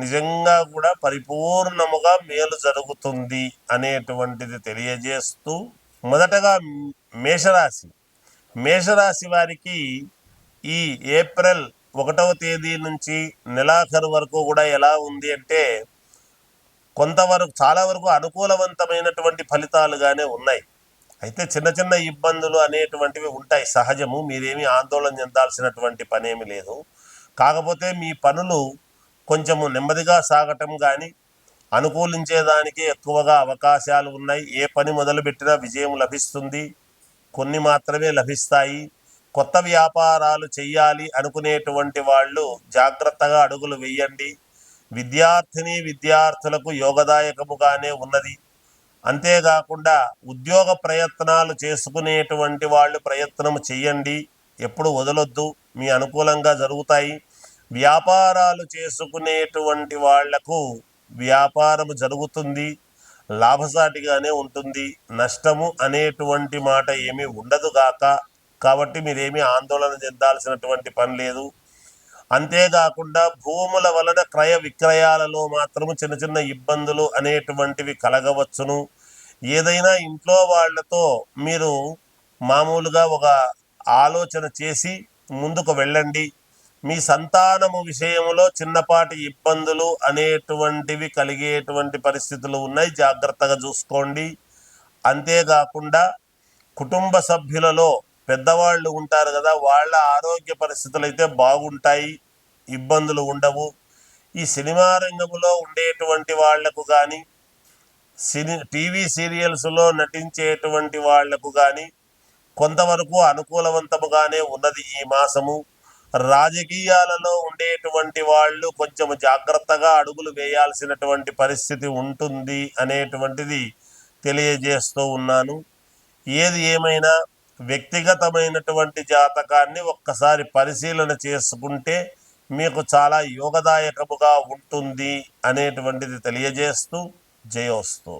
నిజంగా కూడా పరిపూర్ణముగా మేలు జరుగుతుంది అనేటువంటిది తెలియజేస్తూ మొదటగా మేషరాశి. మేషరాశి వారికి ఈ ఏప్రిల్ ఒకటవ తేదీ నుంచి నెలాఖరు వరకు కూడా ఎలా ఉంది అంటే కొంతవరకు చాలా వరకు అనుకూలవంతమైనటువంటి ఫలితాలుగానే ఉన్నాయి. అయితే చిన్న చిన్న ఇబ్బందులు అనేటువంటివి ఉంటాయి సహజము. మీరేమీ ఆందోళన చెందాల్సినటువంటి పనేమి లేదు. కాకపోతే మీ పనులు కొంచెము నెమ్మదిగా సాగటం కానీ అనుకూలించేదానికి ఎక్కువగా అవకాశాలు ఉన్నాయి. ఏ పని మొదలుపెట్టినా విజయం లభిస్తుంది. కొన్ని మాత్రమే లభిస్తాయి. కొత్త వ్యాపారాలు చేయాలి అనుకునేటువంటి వాళ్ళు జాగ్రత్తగా అడుగులు వేయండి. విద్యార్థిని విద్యార్థులకు యోగదాయకముగానే ఉన్నది. అంతేకాకుండా ఉద్యోగ ప్రయత్నాలు చేసుకునేటువంటి వాళ్ళు ప్రయత్నం చేయండి ఎప్పుడు వదలొద్దు. మీ అనుకూలంగా జరుగుతాయి. వ్యాపారాలు చేసుకునేటువంటి వాళ్ళకు వ్యాపారము జరుగుతుంది లాభసాటిగానే ఉంటుంది నష్టము అనేటువంటి మాట ఏమీ ఉండదు గాక. కాబట్టి మీరేమీ ఆందోళన చెందాల్సినటువంటి పని లేదు. అంతేకాకుండా భూముల వలన క్రయ విక్రయాలలో మాత్రము చిన్న చిన్న ఇబ్బందులు అనేటువంటివి కలగవచ్చును. ఏదైనా ఇంట్లో వాళ్ళతో మీరు మామూలుగా ఒక ఆలోచన చేసి ముందుకు వెళ్ళండి. మీ సంతానము విషయంలో చిన్నపాటి ఇబ్బందులు అనేటువంటివి కలిగేటువంటి పరిస్థితులు ఉన్నాయి. జాగ్రత్తగా చూసుకోండి. అంతేకాకుండా కుటుంబ సభ్యులలో పెద్దవాళ్ళు ఉంటారు కదా వాళ్ళ ఆరోగ్య పరిస్థితులు అయితే బాగుంటాయి ఇబ్బందులు ఉండవు. ఈ సినిమా రంగంలో ఉండేటువంటి వాళ్ళకు కానీ సినీ టీవీ సీరియల్స్లో నటించేటువంటి వాళ్ళకు కానీ కొంతవరకు అనుకూలవంతముగానే ఉన్నది ఈ మాసము. రాజకీయాలలో ఉండేటువంటి వాళ్ళు కొంచెం జాగ్రత్తగా అడుగులు వేయాల్సినటువంటి పరిస్థితి ఉంటుంది అనేటువంటిది తెలియజేస్తూ ఉన్నాను. ఏది ఏమైనా వ్యక్తిగతమైనటువంటి జాతకాన్ని ఒక్కసారి పరిశీలన చేసుకుంటే మీకు చాలా యోగదాయకముగా ఉంటుంది అనేటువంటిది తెలియజేస్తూ జయోస్తూ.